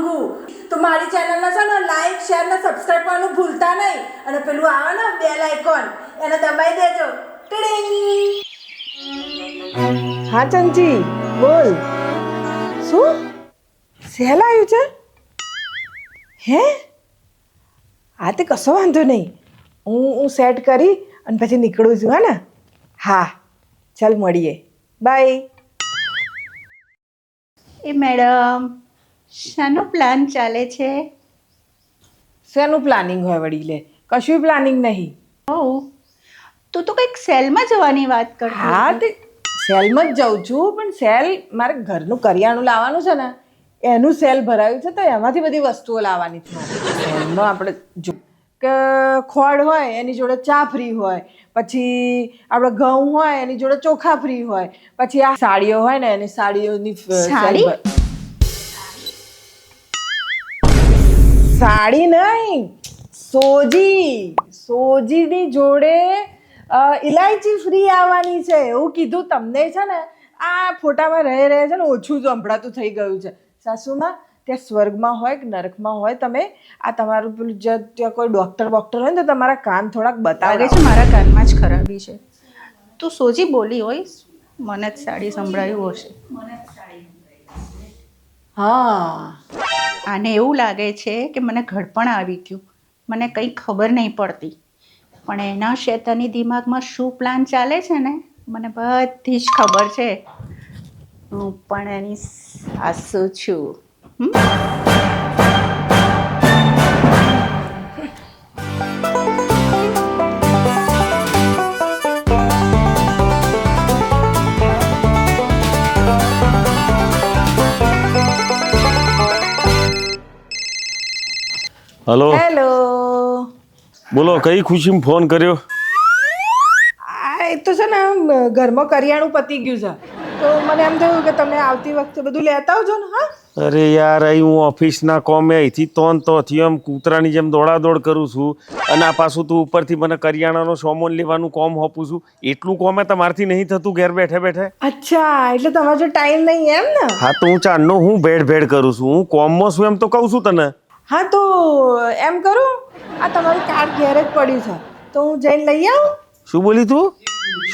કંગુ તો મારી ચેનલને છે ને લાઈક શેર ને સબસ્ક્રાઈબ કરવાનું ભૂલતા નહીં. અને પેલું આવે ને બેલ આઇકોન એને દબાઈ દેજો. હા ચંચી બોલ. શું? સહેલા આવ્યું છે? હે? હા તે કશો વાંધો નહીં. હું હું સેટ કરી અને પછી નીકળું છું હા ને? હા ચાલ મળીએ. બાય એ મેડમ શાનો પ્લાન ચાલે છે? શેનું પ્લાનિંગ હોય વડીલે? કશું પ્લાનિંગ નહીં. હોઉં. તું તો કંઈક સેલમાં જવાની વાત કર હા તે સેલમાં જ જાઉં છું પણ સેલ મારે ઘરનું કરિયાણું લાવવાનું છે ને એનું સેલ ભરાયું છે તો એમાંથી બધી વસ્તુઓ લાવવાની છે. સેલમાં આપણે જો કે ખોળ હોય એની જોડે ચા ફ્રી હોય પછી આપણે ઘઉં હોય એની જોડે ચોખા ફ્રી હોય પછી આ સાડીઓ હોય ને એની સાડીઓની સાડી? સાડી નહીં સોજી સોજીની જોડે ઇલાયચી ફ્રી આવવાની છે. એવું કીધું તમને છે ને આ ફોટામાં રહે રહે છે ને ઓછું સંભળાતું થઈ ગયું છે. સાસુમાં ત્યાં સ્વર્ગમાં હોય કે નરકમાં હોય તમે આ તમારું પેલું જે ત્યાં કોઈ ડૉક્ટર બોક્ટર હોય ને તો તમારા કાન થોડાક બતાવે છે મારા કાનમાં જ ખરાબી છે. તું સોજી બોલી હોઈશ મને જ સાડી સંભળાયું હશે. હા. આને એવું લાગે છે કે મને ઘડપણ આવી ગયું. મને કંઈ ખબર નહીં પડતી. પણ એના શેતાની દિમાગમાં શું પ્લાન ચાલે છે ને? મને બધી જ ખબર છે. હું પણ એની સાસુ છું? હલો. હેલો. બોલો કઈ ખુશીમાં ફોન કર્યો? આ એ તો છે ને ઘરમાં કરિયાણું પતી ગયું છે. તો મને એમ થયું કે તમે આવતી વખતે બધું લેતા આવજો ને હા? અરે યાર અહીં હું ઓફિસના કોમે અહીંથી તોન તોથી આમ કૂતરાની જેમ દોડાદોડ કરું છું. અને આ પાછું તું ઉપરથી મને કરિયાણાનો સોમોન લેવાનું કોમ હોપું છું. એટલું કોમે તમારથી નહીં થતું ઘેર બેઠે બેઠે? અચ્છા એટલે તમારો જો ટાઈમ નહીં એમ ને? હા તો હું ચાંદનો હું ભેડ ભેડ કરું છું. હું કોમમાં છું એમ તો કહું છું તને. હા તો એમ કરું આ તમારું કાર્ડ ઘેર જ પડ્યું છે. તો હું જઈને લઈ આવું? શું બોલી તું?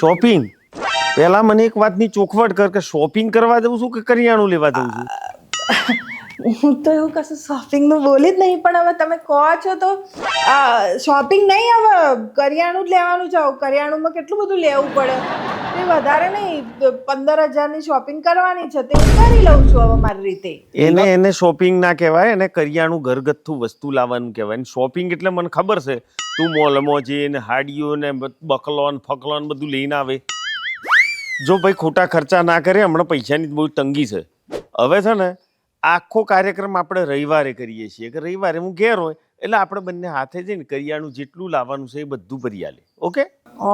શોપિંગ? પહેલા મને એક વાતની ચોખવટ કર કે શોપિંગ કરવા જવું છું કે કરિયાણું લેવા જવું છું? હું તો એવું કશું શોપિંગનું બોલી જ નહીં, પણ હવે તમે કહો છો તો શોપિંગ નહીં, હવે કરિયાણું જ લેવાનું જાઓ કરિયાણુંમાં કેટલું બધું લેવું પડે? તે વધારે નહીં પંદર હજારની શોપિંગ કરવાની છે. તે કરી લઉં છું હવે મારી રીતે. એને એને શોપિંગ ના કહેવાય, એને કરિયાણું ઘરગથ્થુ વસ્તુ લાવવાનું કહેવાય. શોપિંગ એટલે મને ખબર છે, તું મોલમાં જઈને હાડીઓ ને બકલો ને ફકલો ને બધું લઈને આવે. જો ભાઈ ખોટા ખર્ચા ના કરે, હમણાં પૈસાની બહુ તંગી છે. હવે છે ને આખો કાર્યક્રમ આપણે રવિવારે કરીએ છીએ. કે રવિવારે હું ઘેર હોય એટલે આપણે બંને હાથે જઈને કરિયાણું જેટલું લાવવાનું છે એ બધું ભરી આલે. ઓકે?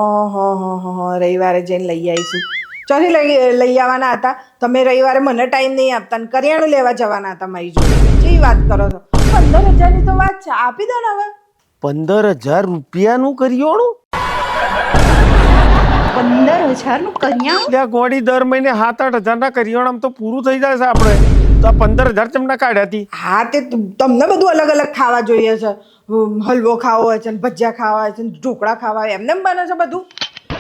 ઓહો હો હો હો રવિવારે જઈને લઈ આવીશું. ચોથી લઈ લઈ આવવાના હતા. તમે રવિવારે મને ટાઈમ નહીં આપતા ને કરિયાણું લેવા જવાના હતા મારી જોડે. જે વાત કરો છો? પંદર હજારની તો વાત છે. આપી દો ને હવે. પંદર હજાર રૂપિયાનું કરિયાણું? પંદર હજારનું કન્યા ત્યાં ગોળી દર મહિને સાત આઠ હજારના કરિયાણામાં તો પૂરું થઈ જાય છે આપણે. તો આ પંદર હજાર તમને કાઢ્યા હતી હા તે તમને બધું અલગ અલગ ખાવા જોઈએ છે. હલવો ખાવો હોય છે ભજીયા ખાવા હોય છે ઢોકળા ખાવા હોય એમને એમ બને છે બધું?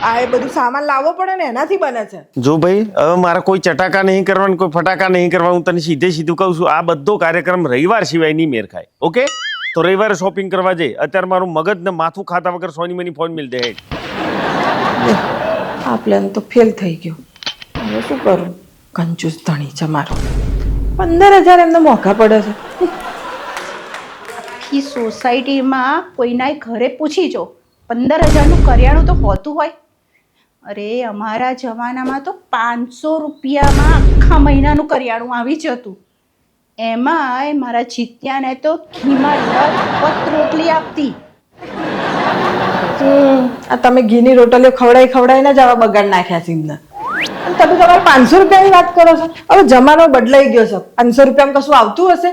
આ એ બધું સામાન લાવવો પડે ને એનાથી બને છે. જો ભાઈ હવે મારે કોઈ ચટાકા નહીં કરવાનું કોઈ ફટાકા નહીં કરવા હું તને સીધે સીધું કહું છું આ બધો કાર્યક્રમ રવિવાર સિવાય નહીં મેર ખાય ઓકે? તો રવિવારે શોપિંગ કરવા જઈ. અત્યારે મારું મગજ ને માથું ખાતા વગર સોની મની ફોન મિલ દે આ પ્લાન તો ફેલ થઈ ગયો. હવે શું કરું? કંજૂસ ધણી છે મારો. પંદર હજાર એમને મોંઘા પડે છે. આખી સોસાયટીમાં કોઈના ઘરે પૂછી જો પંદર હજારનું કરિયાણું તો હોતું હોય. અરે અમારા જમાનામાં તો પાંચસો રૂપિયામાં આખા મહિનાનું કરિયાણું આવી જતું એમાંય મારા જીત્યાને તો ઘીમાં લથપથ રોટલી આપતી. આ તમે ઘીની રોટલીઓ ખવડાવી ખવડાવીને જ આવા બગાડ નાખ્યા છે એમને. અને તમે તમારે પાંચસો રૂપિયાની વાત કરો છો? હવે જમાનો બદલાઈ ગયો છે. પાંચસો રૂપિયામાં કશું આવતું હશે?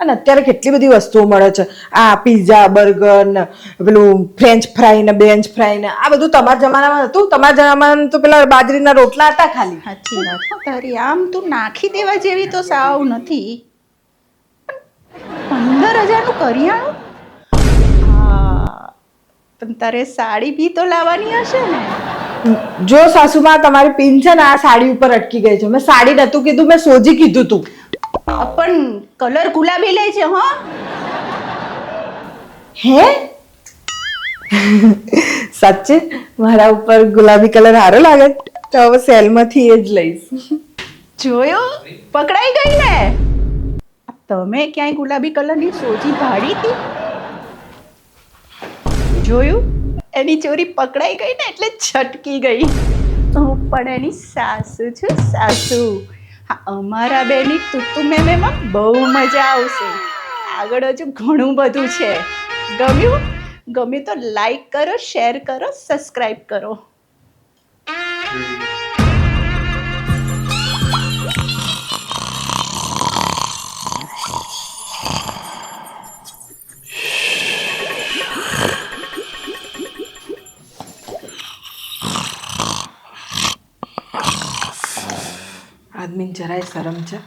અને અત્યારે કેટલી બધી વસ્તુઓ મળે છે. આ પીઝા બર્ગર ને પેલું ફ્રેન્ચ ફ્રાય ને બેન્ચ ફ્રાય ને આ બધું તમારા જમાનામાં હતું? તમારા જમાનામાં તો પેલા બાજરીના રોટલા હતા ખાલી. સાચી વાત. તારી આમ તું નાખી દેવા જેવી તો સાવ નથી. પંદર પંદર હજારનું કરિયાણું હા, પણ તારે સાડી બી તો લાવવાની હશે ને. જો સાસુમાં તમારી પિન છે ને આ સાડી ઉપર અટકી ગઈ છે. મેં સાડી નતું કીધું મેં સોજી કીધું તું. પણ કલર ગુલાબી લે છે હા. હે? સાચે? મારા ઉપર ગુલાબી કલર સારો લાગે? તો હવે સેલમાંથી એ જ લઈશ. જોયું? પકડાઈ ગઈ ને? તમે ક્યાંય ગુલાબી કલરની સોજી ભાડી હતી? જોયું? એની ચોરી પકડાઈ ગઈ ને એટલે છટકી ગઈ. હું પણ એની સાસુ છું, સાસુ. હા, અમારા બેની તુતુ મેમેમાં બહુ મજા આવશે. આગળ હજુ ઘણું બધું છે. ગમ્યું? ગમ્યું તો લાઈક કરો શેર કરો સબસ્ક્રાઈબ કરો. જરાય શરમ છે.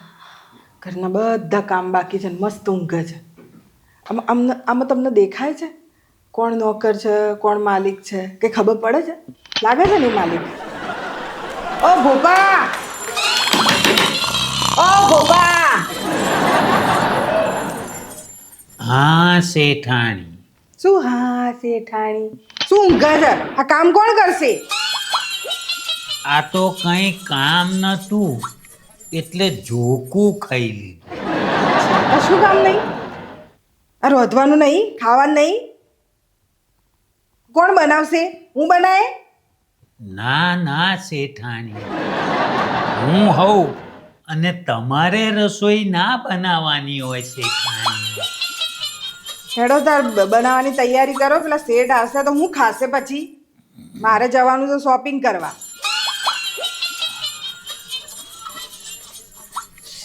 ઘરના બધા કામ બાકી છે ને મસ્ત ઊંઘે છે. આમાં આમને આમાં તમને દેખાય છે? કોણ નોકર છે કોણ માલિક છે? કે ખબર પડે છે? લાગે છે ને માલિક? ઓ ભોપા! ઓ ભોપા! હા શેઠાણી. શું? હા શેઠાણી. શું ઊંઘે છે? આ કામ કોણ કરશે? આ તો કંઈ કામ નતું. એટલે જોકું ખાઈ લીધું. કશું કામ નહીં? આ રોધવાનું નહીં? ખાવાનું નહીં? કોણ બનાવશે? હું બનાવે ના ના શેઠાણી. હું હોઉં અને તમારે રસોઈ ના બનાવવાની હોય શેઠાણી. હેડો તાર બનાવવાની તૈયારી કરો. પેલા શેઠ આવશે તો હું ખાશે પછી. મારે જવાનું છે શોપિંગ કરવા.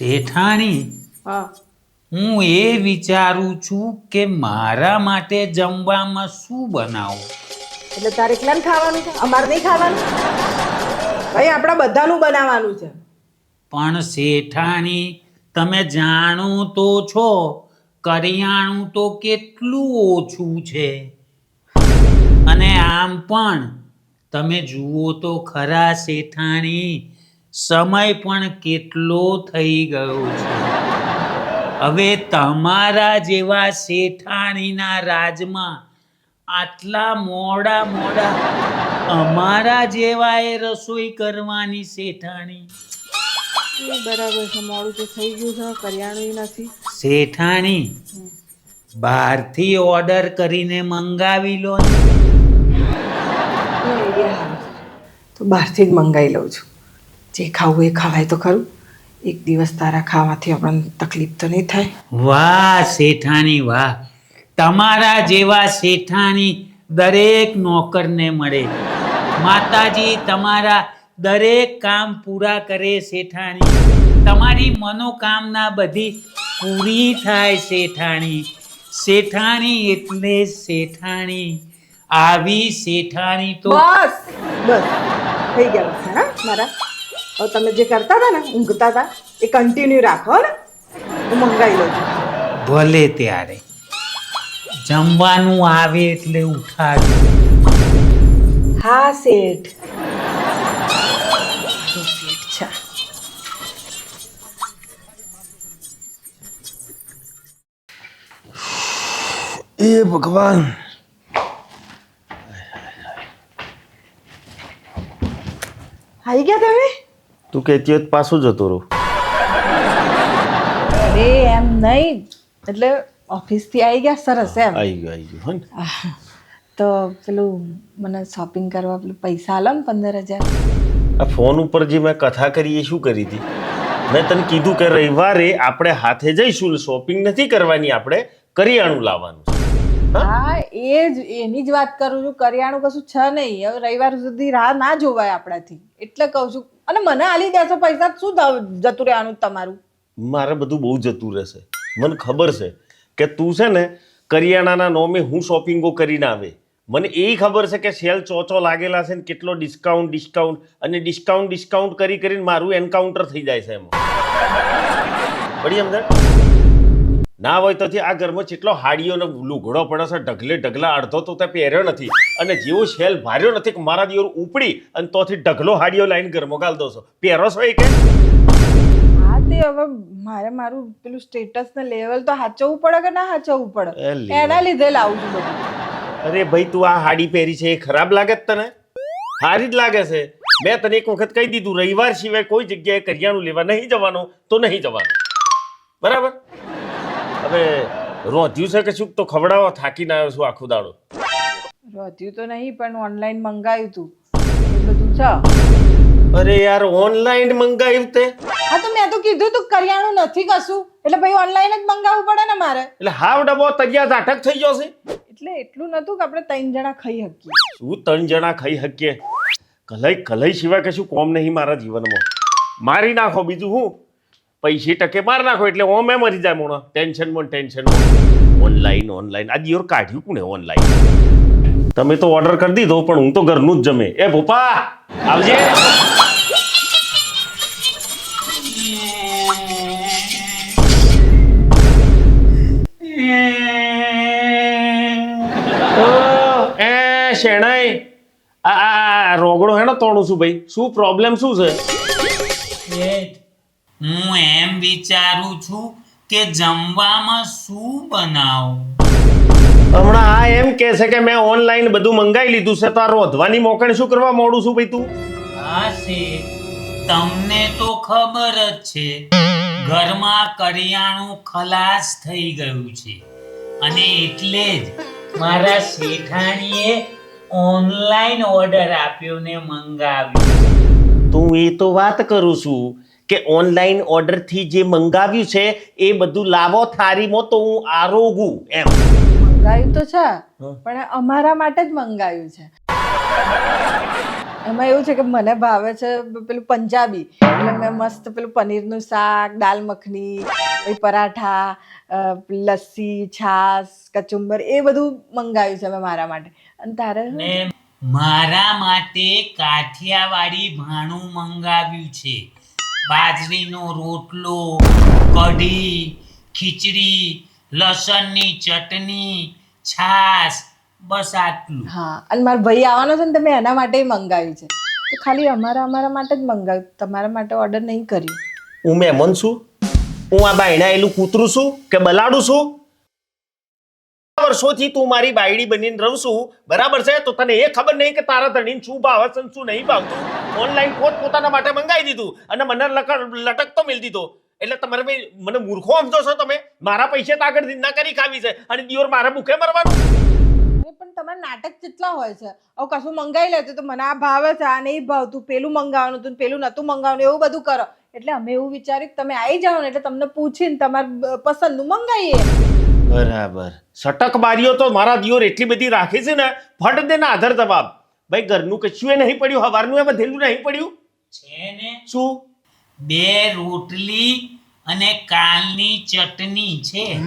શેઠાણી હું. એ વિચારું છું કે મારા માટે જમવામાં શું બનાવું? એટલે તારે એકલાને ખાવાનું છે? અમારે નહીં ખાવાનું? ભાઈ આપણા બધાનું બનાવવાનું છે. પણ શેઠાણી તમે જાણો તો છો કરિયાણું તો કેટલું ઓછું છે. અને આમ પણ તમે જુઓ તો ખરા શેઠાણી સમય પણ કેટલો થઈ ગયો છે. હવે તમારા જેવા શેઠાણીના રાજમાં આટલા મોડા મોડા અમારા જેવા એ રસોઈ કરવાની શેઠાણી? બરાબર છે મોડું તો થઈ ગયું છે કરિયાણું નથી. શેઠાણી બહારથી ઓર્ડર કરીને મંગાવી લો તો બહારથી જ મંગાવી લઉં છું. જે ખાવું એ ખવાય તો ખરું. એક દિવસ તારા ખાવાથી આપણને તકલીફ તો નહીં થાય. વાહ શેઠાણી વાહ. તમારા જેવા શેઠાણી દરેક નોકરને મળે. માતાજી તમારા દરેક કામ પૂરા કરે શેઠાણી. તમારી મનોકામના બધી પૂરી થાય શેઠાણી. શેઠાણી એટલે શેઠાણી. આવી શેઠાણી તો બસ બસ. થઈ ગયા મારા? હવે તમે જે કરતા હતા ને ઊંઘતા હતા એ કન્ટિન્યુ રાખો ને. હું મંગાવી લઉં છું. ભલે ત્યારે. જમવાનું આવે એટલે ઉઠાડે. હા શેઠ. એ ભગવાન. આવી ગયા તમે? તું કહેતી હોત પાછું જતો રહું. અરે એમ નહીં. એટલે ઓફિસથી આવી ગયા સરસ એમ. આવી ગયું આવી ગયું હો ને તો પેલું મને શોપિંગ કરવા પેલું પૈસા આલો ને પંદર હજાર. આ ફોન ઉપર જે મેં કથા કરી એ શું કરી હતી? મેં તને કીધું કે રવિવારે આપણે હાથે જઈશું શોપિંગ નથી કરવાની આપણે કરિયાણું લાવવાનું હા? એ જ એની જ વાત કરું છું કરિયાણું કશું છે નહીં. હવે રવિવાર સુધી રાહ ના જોવાય આપણાથી. એટલે કહું છું અને મને આલી દેશો પૈસા, શું જતું રહેવાનું તમારું? મારે બધું બહુ જતું રહેશે. મને ખબર છે કે તું છે ને કરિયાણાના નોમે હું શોપિંગો કરીને આવે. મને એ ખબર છે કે સેલ ચોચો લાગેલા છે ને કેટલો ડિસ્કાઉન્ટ ડિસ્કાઉન્ટ અને ડિસ્કાઉન્ટ ડિસ્કાઉન્ટ કરી કરીને મારું એન્કાઉન્ટર થઈ જાય છે એમાં. પડી ના હોય તો આ ઘરમાં જેટલો હાડીઓનો લુઘડો પડે છે ઢગલે ઢગલા અડધો તો તે પહેર્યો નથી. અને જેવો શેલ ભાર્યો નથી કે મારા દિવસ ઉપડી અને તોથી ઢગલો હાડીઓ લાઈન ઘરમાં ગાલ દો છો. પહેરો છો એ કે? હા તે હવે મારે મારું પેલું સ્ટેટસ ને લેવલ તો હાચવવું પડે કે ના હાચવવું પડે? એના લીધે લાવું છું અરે ભાઈ તું આ હાડી પહેરી છે એ ખરાબ લાગે જ તને? સારી જ લાગે છે. મેં તને એક વખત કહી દીધું રવિવાર સિવાય કોઈ જગ્યાએ કરિયાણું લેવા નહીં જવાનું તો નહીં જવાનું. બરાબર? હવે રોધ્યું છે કે શું? તો ખવડાવો થાકીને આવ્યો છું આખું દાડો. રોધ્યું તો નહીં પણ ઓનલાઈન મંગાવ્યું તું. બધું છે અરે યાર ઓનલાઈન મંગાવ્યું તે? હા તો મેં તો કીધું તું કરિયાણું નથી કશું. એટલે ભાઈ ઓનલાઈન જ મંગાવવું પડે ને મારે. એટલે હાવ ડબો તૈયાર ઝાટક થઈ ગયો છે? એટલે એટલું નતું કે આપણે ત્રણ જણા ખાઈ શકીએ. શું ત્રણ જણા ખાઈ શકીએ? કલાઈ કલઈ સિવાય કશું કોમ નહીં મારા જીવનમાં. મારી નાખો બીજું હું. પૈસે ટકે માર નાખો એટલે ઓમે મરી જાય મોણો. ટેન્શનમાં ટેન્શન ઓનલાઈન ઓનલાઈન આ દિયોર કાઢ્યું કોને ઓનલાઈન તમે તો ઓર્ડર કરી દીધો, પણ હું તો ઘરનું જ જમે. એ ભોપા, આવજે. શેણાઈ, આ રોગડો હેનો તોડું છું ભાઈ. શું પ્રોબ્લેમ શું છે? હું એમ વિચારું છું કે જમવામાં શું બનાવું? હમણાં આ એમ કે છે કે મેં ઓનલાઈન બધું મંગાવી લીધું છે તો આ રોધવાની મોકણ શું કરવા મોડું છું ભાઈ તું? હા છે. તમને તો ખબર જ છે ઘરમાં કરિયાણું ખલાસ થઈ ગયું છે. અને એટલે જ મારા શેઠાણીએ ઓનલાઈન ઓર્ડર આપ્યો ને મંગાવ્યો. તું એ તો વાત કરું છું કે ઓનલાઈન ઓર્ડરથી જે મંગાવ્યું છે એ બધું લાવો થારીમાં તો હું આરોગું એમ. મંગાવ્યું તો છે પણ અમારા માટે જ મંગાવ્યું છે. એમાં એવું છે કે મને ભાવે છે પેલું પંજાબી એટલે મેં મસ્ત પેલું પનીરનું શાક દાલ મખની પછી પરાઠા લસ્સી છાશ કચુંબર એ બધું મંગાવ્યું છે મેં મારા માટે. અને તારે મારા માટે કાઠિયાવાડી ભાણું મંગાવ્યું છે. બાજરીનો રોટલો કઢી ખીચડી લસણની ચટણી છાશ બસ આટલું. હા અને મારા ભાઈ આવવાનો છે ને તમે એના માટે મંગાવ્યું છે. તો ખાલી અમારા અમારા માટે જ મંગાવ્યું. તમારા માટે ઓર્ડર નહીં કર્યું. હું મહેમાન છું. હું આ બાયણાયેલું કૂતરું છું કે બલાડું છું? વર્ષોથી તું મારી બાયડી બનીને રહું છું. બરાબર છે? તો તને એ ખબર નહીં કે તારા ધણીને શું ભાવે છે શું નહીં ભાવતું ઓનલાઈન પોત પોતાના માટે મંગાવી દીધું અને મને લટક લટકતો મેળ દીધો. એટલે તમારે ભાઈ, મને મૂર્ખો સમજો છો તમે? મારા પૈસે આગળ જિંદા કરી ખાવી છે અને દિયોર મારા ભૂખે મરવાનું. પણ તમારા નાટક કેટલા હોય છે. હવે કશું મંગાવી લેતું તો મને આ ભાવે છે, આ નહીં ભાવતું પેલું મંગાવવાનું હતું પેલું નતું મંગાવવાનું, એવું બધું કરો. એટલે અમે એવું વિચાર્યું તમે આવી જાઓ ને એટલે તમને પૂછીને તમારે પસંદનું મંગાવીએ. બરાબર. સટક બારીઓ તો મારા દિયોર એટલી બધી રાખી છે ને ફટ દે ના આધાર દબાબ ભાઈ ઘરનું કશું એ નહીં પડ્યું હવારનું એ વધેલું નહીં પડ્યું. છે ને? શું? બે રોટલી અને કાલની ચટણી છે.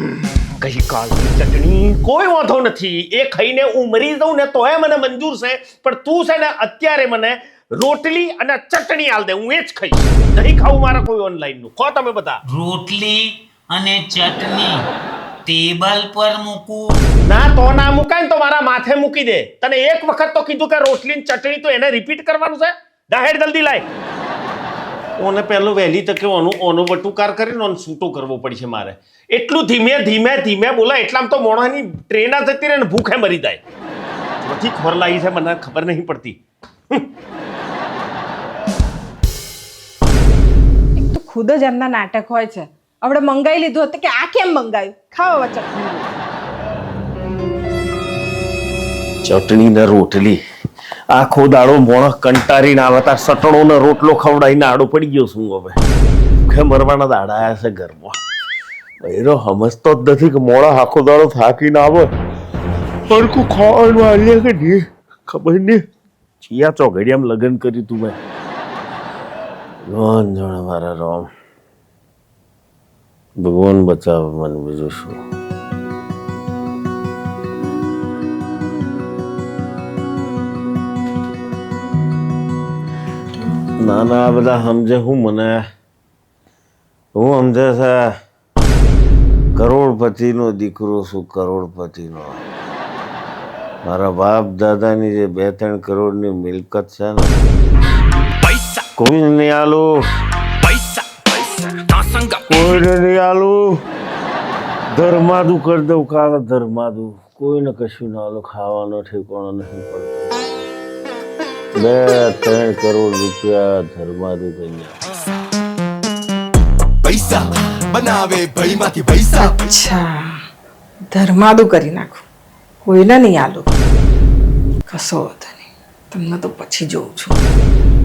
કઈ કાલની ચટણી? કોઈ વાંધો નથી. એ ખાઈને હું મરી જાઉં ને તોય મને મંજૂર છે. પણ તું છે ને અત્યારે મને રોટલી અને ચટણી આલ દે હું એ જ ખાઈશ. નહીં ખાવું મારા કોઈ ઓનલાઈનનું. ખો તમે બધા. રોટલી અને ચટણી. ટેબલ પર મૂકું. ના તો ના મુકાય ને તો મારા માથે મૂકી દે. તને એક વખત તો કીધું કે રોટલી ને ચટણી તો એને રિપીટ કરવાનું છે? દાહેડ જલ્દી લાય. ઓને પહેલું વહેલી તકે ઓનું ઓનો વટુકાર કરીને ઓને છૂટો કરવો પડશે મારે. એટલું ધીમે ધીમે ધીમે બોલાય એટલામ તો મોણાની ટ્રેના જતી રહે ને ભૂખે મરી જાય. બધી ખબર લાગી છે મને ખબર નહીં પડતી. એક ખુદ જ એમના નાટક હોય છે. આપણે મંગાવી લીધું હતું કે આ કેમ મંગાવ્યું ખાવા હવે ચટણી. ને રોટલી. આખો દાડો મોણ કંટારીને આવે, તાર સટણો ને રોટલો ખવડાવીને આડો પડી ગયો શું હવે. ભૂખે મરવાના દાડા આવ્યા છે ઘરમાં. બૈરો સમજતો જ નથી કે મોડા આખો દાડો થાકીને આવે. હરખું ખાવાનું આલે કે નહીં? ખબર નહીં. ચિયા ચોઘડિયામાં લગ્ન કર્યું તું મેં. રોમ જાણે મારા રામ. ભગવાન બચાવે મને બીજું શું ના ના બધા સમજે હું મને હું સમજે છે કરોડપતિનો દીકરો છું કરોડપતિનો મારા બાપ દાદાની જે બે ત્રણ કરોડની મિલકત છે ને કોઈ નહીં આલું? કોઈને નહીં આલું. ધર્માદુ કરી દઉં કાલે ધર્માદુ. કોઈને કશું ના આલું ખાવાનો ઠેકાણો નહીં પડતો. બે ત્રણ કરોડ રૂપિયા ધર્માદુ કરી પૈસા બનાવે ભઈમાંથી પૈસા. અચ્છા ધર્માદુ કરી નાખું. કોઈને નહીં આલું. કશો વાંધો નહીં. તમને તો પછી જોઉં છું.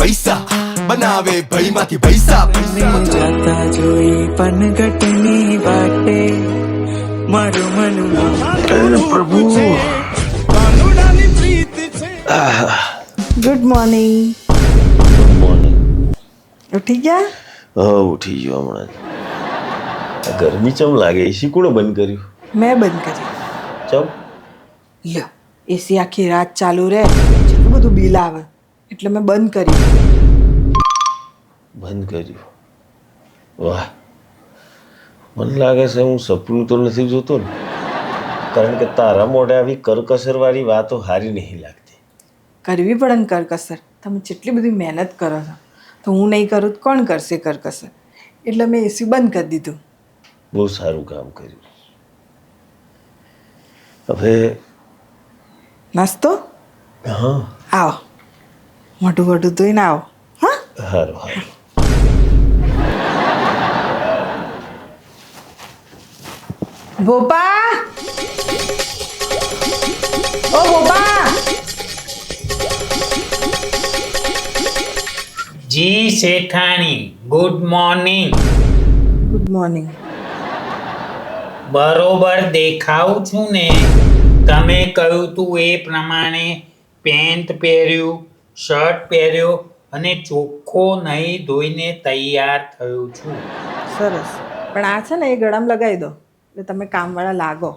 પૈસા. બનાવે ભઈમાંથી પૈસા. જાતા જોઈ પનગટની વાટે. મારું મન ગુડ મોર્નિંગ મોર્નિંગ ઉઠી ગયા? હા ઉઠી ગયો હમણાં ગરમી ચમ લાગે? એસી કોણે બંધ કર્યું? મેં બંધ કર્યું ચમ? લ્યો એસી આખી રાત ચાલુ રહે. બધું બિલ આવે. એટલે મેં બંધ કર્યું બંધ કર્યું? વાહ. મને લાગે છે હું સપનું તો નથી જોતો ને. કારણ કે તારા મોઢે આવી કરકસરવાળી વાતો હારી નહીં લાગતી. કરવી પડે ને કરકસર. તમે જેટલી બધી મહેનત કરો છો. તો હું નહીં કરું તો કોણ કરશે કરકસર? એટલે મેં એસી બંધ કરી દીધું. બહુ સારું કામ કર્યું. હવે નાસ્તો? હા. આવો. મોટું મોટું ધોઈને આવો. હા? હારું હારું. ભોપા ઓ ભોપા જી શેઠાણી ગુડ મોર્નિંગ ગુડ મોર્નિંગ બરોબર દેખાવું છું ને. તમે કહ્યું તું એ પ્રમાણે પેન્ટ પહેર્યું. શર્ટ પહેર્યો અને ચોખ્ખો નહીં ધોઈને તૈયાર થયો છું. સરસ. પણ આ છે ને એ ગળામાં લગાવી દો. એટલે તમે કામવાળા લાગો.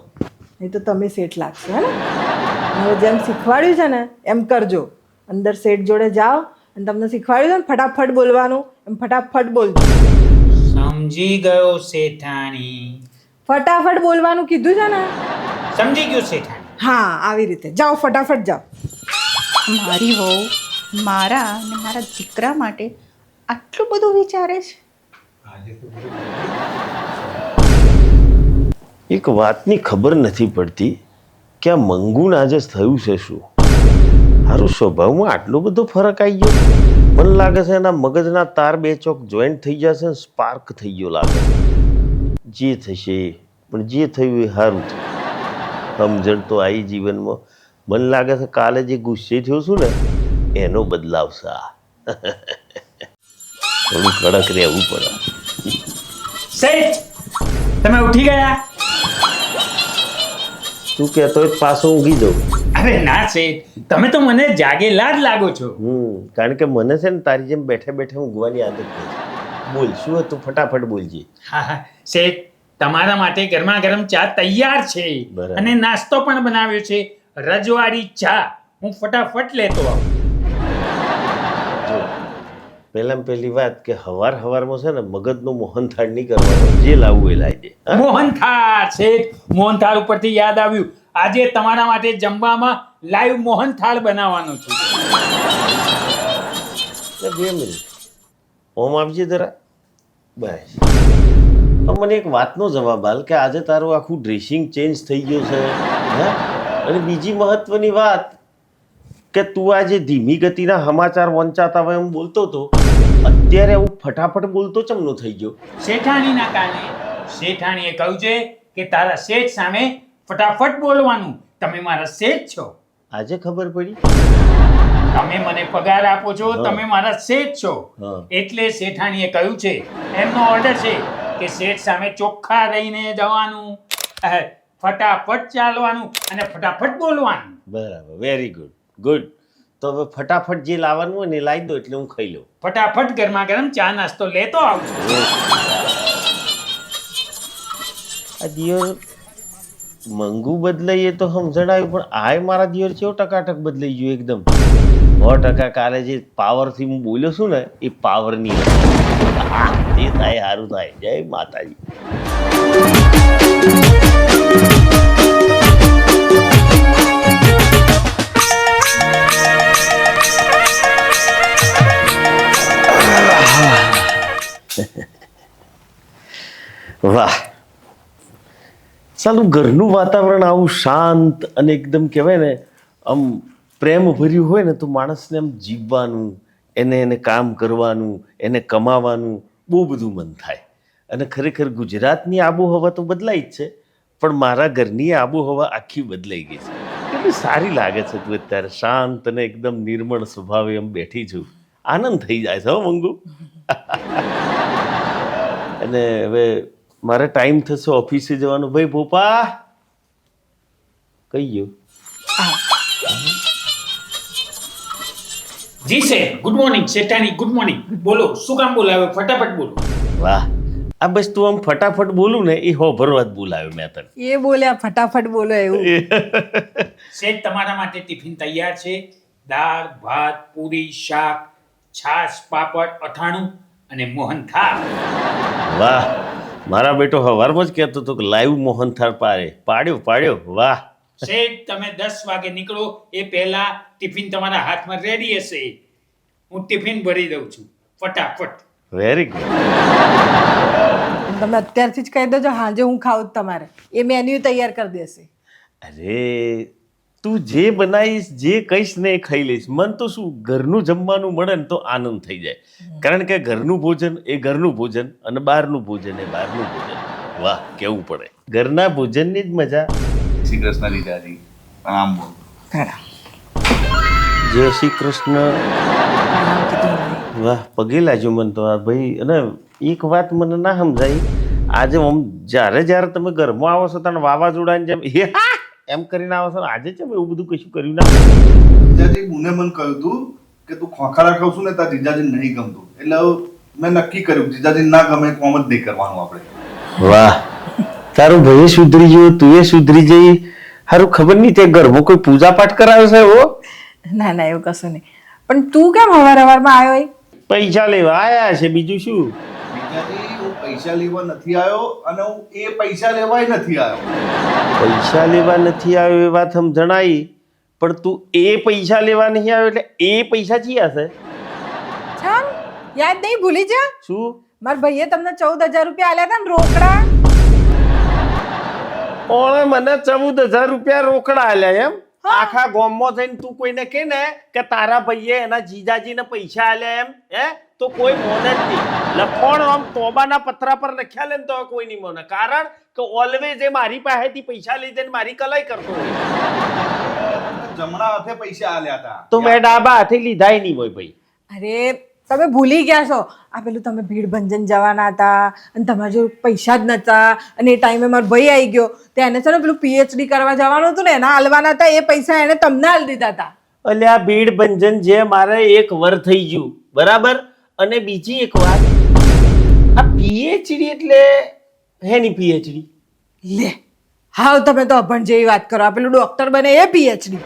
નહીં તો તમે સેટ લાગશો હે ને? હવે જેમ શીખવાડ્યું છે ને એમ કરજો. અંદર સેટ જોડે જાઓ અને તમને શીખવાડ્યું છે ને ફટાફટ બોલવાનું. એમ ફટાફટ બોલજો. સમજી ગયો શેઠાણી. ફટાફટ બોલવાનું કીધું છે ને? સમજી ગયો શેઠાણી. હા આવી રીતે. જાઓ ફટાફટ જાઓ. મારી વહુ મારા અને મારા દીકરા માટે આટલું બધું વિચારે છે? એક વાતની ખબર નથી પડતી કે આ મંગુન આજે થયું છે શું? હારું સ્વભાવમાં આટલો બધો ફરક આવી ગયો? મને લાગે છે એના મગજના તાર બે ચોક જોઈન્ટ થઈ જશે ને સ્પાર્ક થઈ ગયો લાગે. જે થશે પણ જે થયું એ સારું સમજણ તો આવી જીવનમાં. મને લાગે છે કાલે જે ગુસ્સે થયો છું ને એનો બદલાવ થોડું કડક રહેવું પડે. શેઠ તમે ઉઠી ગયા? તું કહેતો પાછો ઊંઘી જાઉં. અરે ના શેઠ તમે તો મને જાગેલા જ લાગો છો. હમ કારણ કે મને છે ને તારી જેમ બેઠે બેઠે ઊંઘવાની આદત છે બોલ શું હતું? ફટાફટ બોલજે. હા હા. શેઠ તમારા માટે ગરમા ગરમ ચા તૈયાર છે. અને નાસ્તો પણ બનાવ્યો છે. રજવાડી ચા. હું ફટાફટ લેતો આવું. પહેલામાં પહેલી વાત કે હવાર હવારમાં છે ને મગજનો મોહનથાળ નહીં કરવાનો જે લાવવું એ લાવી દે મોહનથાળ શેઠ મોહનથાળ ઉપરથી યાદ આવ્યું. આજે તમારા માટે જમવામાં લાઈવ મોહનથાળ બનાવવાનો છું. બે મિનિટ. ઓમ આપજે જરા. બસ. મને એક વાતનો જવાબ હાલ કે આજે તારું આખું ડ્રેસિંગ ચેન્જ થઈ ગયું છે. હે? અને બીજી મહત્વની વાત કે તું આજે ધીમી ગતિના સમાચાર વંચાતા હોય એમ બોલતો હતો અત્યારે હું ફટાફટ બોલતો ચમનો થઈ ગયો. શેઠાણીના કારણે શેઠાણીએ કહ્યું છે કે તારા શેઠ સામે ફટાફટ બોલવાનું. તમે મારા શેઠ છો. આજે ખબર પડી? તમે મને પગાર આપો છો તમે મારા શેઠ છો. એટલે શેઠાણીએ કહ્યું છે એમનો ઓર્ડર છે કે શેઠ સામે ચોખ્ખા રહીને જવાનું. ફટાફટ ચાલવાનું અને ફટાફટ બોલવાનું. બરાબર વેરી ગુડ ગુડ તો હવે ફટાફટ જે લાવવાનું હોય ને એ લાવી દો એટલે હું ખાઈ લઉં. ફટાફટ ગરમા ગરમ ચા નાસ્તો લેતો આવજો. આ દિયર મંગુ બદલાઈએ તો સમજણ આવ્યું પણ આય મારા દિયર છે ટકાટક બદલાઈ ગયું એકદમ. સો ટકા કાલે જે પાવરથી હું બોલ્યો છું ને એ પાવરની એ થાય સારું થાય. જય માતાજી. વાહ. સાલું ઘરનું વાતાવરણ આવું શાંત અને એકદમ કહેવાય ને, આમ પ્રેમ ભર્યું હોય ને તો માણસને આમ જીવવાનું, એને એને કામ કરવાનું, એને કમાવાનું બહુ બધું મન થાય. અને ખરેખર ગુજરાતની આબોહવા તો બદલાઈ જ છે, પણ મારા ઘરની આબોહવા આખી બદલાઈ ગઈ છે. કેટલી સારી લાગે છે તું અત્યારે, શાંત અને એકદમ નિર્મળ સ્વભાવે એમ બેઠી છું. આનંદ થઈ જાય છે હો મંગુ. અને હવે મારે ટાઈમ થશે ઓફિસે જવાનું. ભાઈ ભોપા! કઈ ગયો. જી સે ગુડ મોર્નિંગ શેઠાણી ગુડ મોર્નિંગ બોલો શું કામ બોલાવે ફટાફટ બોલો. વાહ. આ બસ તું આમ ફટાફટ બોલું ને એ હો ભરવા જ બોલાવ્યો મેં તને. એ બોલ્યા ફટાફટ બોલો એવું. શેઠ તમારા માટે ટિફિન તૈયાર છે. દાળ ભાત પૂરી શાક છાશ પાપડ અઠાણું અને મોહન થાળ વાહ. મારા બેટો હવારમાં જ કહેતો હતો કે લાઈવ મોહનથાળ પાડે. પાડ્યો પાડ્યો. વાહ. શેઠ તમે દસ વાગે નીકળો. એ પહેલા ટિફિન તમારા હાથમાં રેડી હશે. હું ટિફિન ભરી દઉં છું. ફટાફટ. વેરી ગુડ તમે અત્યારથી જ કહી દેજો હાજે હું ખાઉં જ તમારે. એ મેન્યુ તૈયાર કરી દેશે. અરે તું જે બનાવીશ જે કહીશ ને એ ખાઈ લઈશ. મન તો શું ઘરનું જમવાનું મળે ને તો આનંદ થઈ જાય. કારણ કે ઘરનું ભોજન એ ઘરનું ભોજન અને બહારનું ભોજન એ બહારનું ભોજન. વાહ કેવું પડે. ઘરના ભોજનની જ મજા. શ્રી કૃષ્ણ લીધાજી પ્રણામ બોલ. જય શ્રી કૃષ્ણ. વાહ પગે લાજો મને તો આ ભાઈ. અને એક વાત મને ના સમજાય. આજે આમ જ્યારે જ્યારે તમે ઘરમાં આવો છો ત્યારે વાવાઝોડાની જેમ એમ કરીને આવો છો ને આજે છે એવું બધું કશું કર્યું ના જીજાજી મને મન કહ્યું તું કે તું ખોખારા ખાવ છું ને તાર જીજાજી નહીં ગમતું. એટલે મેં નક્કી કર્યું જીજાજી ના ગમે કોમ જ નહીં કરવાનું આપણે. વાહ. તારું ભાઈ સુધરી ગયો તું એ સુધરી જઈ. હારું ખબર નહીં તે ઘરમાં કોઈ પૂજા પાઠ કરાવે છે એવો? ના ના એવું કશું નહીં. પણ તું કેમ હવાર હવારમાં આવ્યો એ? પૈસા લેવા આયા છે બીજું શું? જીજાજી પૈસા લેવા નથી આવ્યો અને હું એ પૈસા લેવાય નથી આવ્યો. પૈસા લેવા નથી આવ્યો એ વાત સમજણાઈ પણ તું એ પૈસા લેવા નહીં આવ્યો એટલે એ પૈસા ચિયા છે? છમ યાદ નહીં ભૂલી જા. શું? મારા ભાઈએ તમને ચૌદ હજાર રૂપિયા આલ્યા હતા ને રોકડા. ઓણે મને ચૌદ હજાર રૂપિયા રોકડા આલ્યા એમ? આખા ગામમાં જઈને તું કોઈને કે ને કે તારા ભાઈએ એના જીજાજીને પૈસા આલ્યા એમ હે? તો કોઈ મોને જ નહીં. લખોણ આમ તોબાના પત્રા પર લખ્યા લે ને તો કોઈ નહીં મોને. કારણ કે ઓલવેઝ એ મારી પાસેથી પૈસા લઈ જઈને મારી કલાઈ કરતો હોય. જમણા હાથે પૈસા આલ્યા હતા. તો મેં ડાબા હાથે લીધાય નહીં હોય ભાઈ. અરે તમે ભૂલી ગયા છો. આ પેલું તમે ભીડ ભંજન જવાના હતા અને તમારા જો પૈસા જ નતા અને એ ટાઈમે મારો ભાઈ આવી ગયો. તો એને છે ને પેલું પીએચડી કરવા જવાનું હતું ને એના હાલવાના હતા એ પૈસા એને તમને હાલ દીધા હતા. અલ્યા ભીડ ભંજન જે મારે એક વર થઈ ગયું. બરાબર? અને બીજી એક વાત આ પીએચડી એટલે હેની પીએચડી લે હાવ તમે તો અભણ જેવી વાત કરો. આ પેલું ડોક્ટર બને એ પીએચડી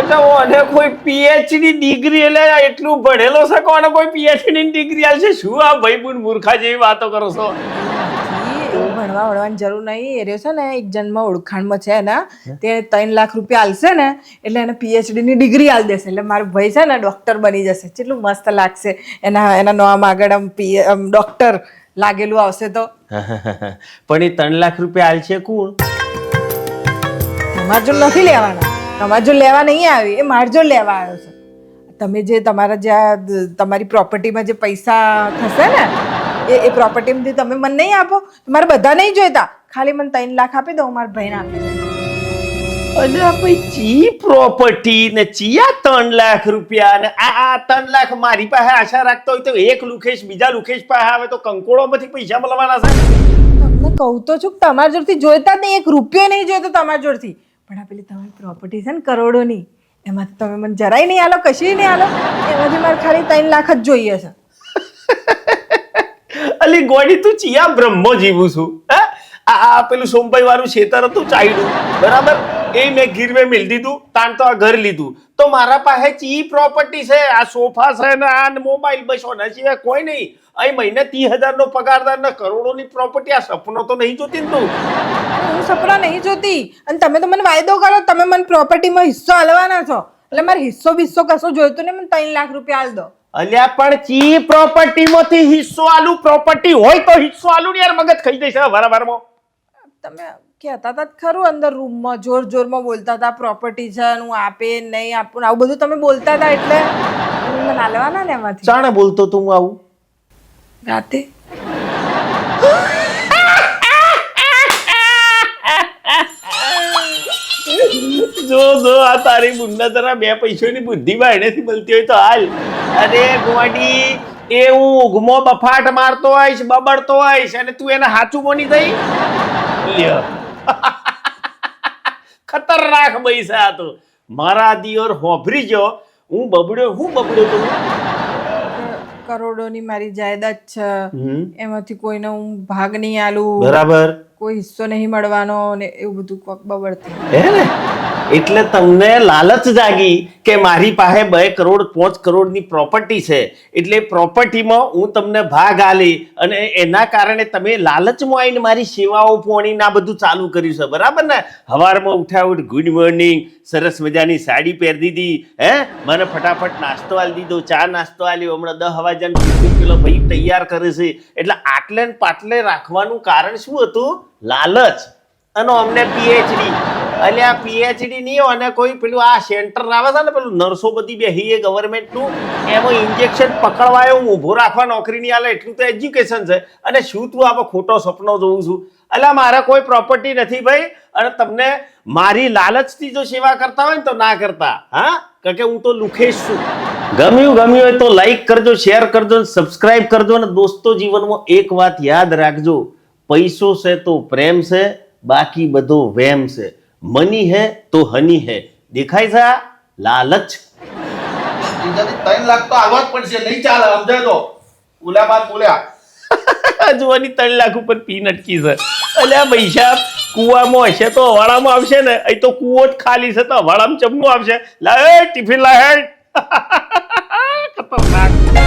એટલે અને કોઈ પીએચડી ડિગ્રી એટલે એટલું ભણેલો છે કોને કોઈ પીએચડી ની ડિગ્રી આવશે શું આ ભાઈ બુન મૂર્ખા જેવી વાતો કરો છો? એવું ભણવા વળવાની જરૂર નહીં. એ રહ્યો છે ને એક જન્મ ઓળખાણમાં છે ને તે ત્રણ લાખ રૂપિયા આલશે ને એટલે એને પીએચડી ની ડિગ્રી આલ દેશે. એટલે મારો ભાઈ છે ને ડોક્ટર બની જશે. કેટલું મસ્ત લાગશે. એના એના નામ આગળ આમ પી ડોક્ટર લાગેલું આવશે તો. પણ એ ત્રણ લાખ રૂપિયા આલશે કોણ? તમારે નથી લેવાના. તમારે જો લેવા નહીં આવી. એ મારે જો લેવા આવ્યો છે. તમે જે તમારા જે આ તમારી પ્રોપર્ટીમાં જે પૈસા થશે ને એ એ પ્રોપર્ટીમાંથી તમે મને નહીં આપો મારે બધા નહીં જોઈતા. ખાલી મને ત્રણ લાખ આપી દો હું મારા ભાઈને આપી દઉં. અને ભાઈ ચી પ્રોપર્ટી ને ચિયા ત્રણ લાખ રૂપિયા? ને આ આ ત્રણ લાખ મારી પાસે આશા રાખતો હોય તો એક લુખેશ બીજા લુખેશ પાસે આવે તો કંકોડોમાંથી પૈસા મળવાના છે. તમને કહું તો છું કે તમારા જોડથી જોઈતા જ નહીં એક રૂપિયો નહીં જોઈતો તમારા જોડથી. પણ આ પેલી તમારી પ્રોપર્ટી છે ને કરોડોની એમાંથી તમે મને જરાય નહીં આલો કશી નહીં આલો. એમાંથી મારે ખાલી ત્રણ લાખ જ જોઈએ છે. અલી ગોડી તું ચિયા બ્રહ્મો જીવું છું. હે? આ પેલું સોમભાઈ વાળું ખેતર હતું ચાઈડું બરાબર? એ મેં ગીરવે મિલ દીધું, તાણ તો આ ઘર લીધું. તો મારા પાસે ચી પ્રોપર્ટી છે, આ સોફા છે ને, આ મોબાઈલ બસ ને સિવાય કોઈ નહીં. અહીં મહિને ત્રીસ હજારનો પગારદાર ને કરોડોની પ્રોપર્ટી આ સપનો તો નહીં જોતી ને તું. હું સપના નહીં જોતી. અને તમે તો મને વાયદો કરો, તમે મને પ્રોપર્ટીમાં હિસ્સો હલવાના છો. એટલે મારે હિસ્સો બિસ્સો કશો જોઈતો નહીં, મને ત્રણ લાખ રૂપિયા હાલ દો. અલ્યા પણ ચી પ્રોપર્ટી માંથી હિસ્સો આલુ? પ્રોપર્ટી હોય તો હિસ્સો આલુ ને યાર મગજ ખાઈ જશે વારંવારમાં તમે કહેતા હતા ખરું અંદર રૂમમાં જોર જોરમાં બોલતા હતા પ્રોપર્ટી છે હું આપે નહીં આપું ને આવું બધું તમે બોલતા હતા એટલે? મને લેવાના ને એમાંથી? ચાણે બોલતો તું આવું? રાતે? જો જો આ તારી બુંદા તારા બે પૈસોની બુદ્ધિ બાયણેથી મળતી હોય તો હાલ. અરે ગુવાડી એ હું ઊંઘમાં બફાટ મારતો હોઈશ બબડતો હોઈશ અને તું એને હાચું મોની થઈ ખતરનાક છે તો. મારા દિયોર હોભરી જો હું બબડ્યો હું બબડ્યો તો? કરોડોની મારી જાયદાદ છે. એમાંથી કોઈને હું ભાગ નહીં આલું. બરાબર. કોઈ હિસ્સો નહીં મળવાનો ને એવું બધું કોક બબડતું. હે ને? એટલે તમને લાલચ જાગી કે મારી પાસે બે કરોડ, પાંચ કરોડની પ્રોપર્ટી છે. એટલે પ્રોપર્ટીમાં હું તમને ભાગ આલી અને એના કારણે તમે લાલચમાં આવીને મારી સેવાઓ પોણી આ બધું ચાલુ કર્યું છે. બરાબર ને? હવારમાં ઉઠ્યા ઉઠ ગુડ મોર્નિંગ સરસ મજાની સાડી પહેરી દીધી, હે? મને ફટાફટ નાસ્તો આલી દીધો, ચા નાસ્તો આલ્યો. હમણાં દસ ટિફિન પેલો ભાઈ તૈયાર કરે છે. એટલે આટલે ને પાટલે રાખવાનું કારણ શું હતું? લાલચ. અને અમને પીએચડી એટલે આ પીએચડી નહીં અને કોઈ પેલું આ સેન્ટર આવે છે ને પેલું નર્સો બધી બેહી એ ગવર્મેન્ટનું એમાં ઇન્જેક્શન પકડવાયો હું ઊભો રાખવા નોકરી નહીં આલે, એટલું તો એજ્યુકેશન છે. અને શું તું આમાં ખોટો સપનો જોઉં છું? એટલે મારે કોઈ પ્રોપર્ટી નથી ભાઈ. અને તમને મારી લાલચથી જો સેવા કરતા હોય ને તો ના કરતા. હા? કારણ કે હું તો લુખેશ છું. ગમ્યું ગમ્યું હોય તો લાઈક કરજો શેર કરજો સબસ્ક્રાઇબ કરજો અને દોસ્તો જીવનમાં એક વાત યાદ રાખજો. પૈસો છે તો પ્રેમ છે, બાકી બધો વેમ છે. મની હે તો હની હે. દેખાય છે? લાલચ. ત્રણ લાખ તો આવવા જ પડશે નહીં ચાલે સમજાય તો. બોલ્યા બાદ બોલ્યા. જોવાની ત્રણ લાખ ઉપર પી નટકી છે. અલ્યા પૈસા કુવામાં હશે તો હવાડામાં આવશે ને અહીં તો કુવો જ ખાલી છે તો હવાડામાં ચમનું આવશે. લાય ટિફિન લાય.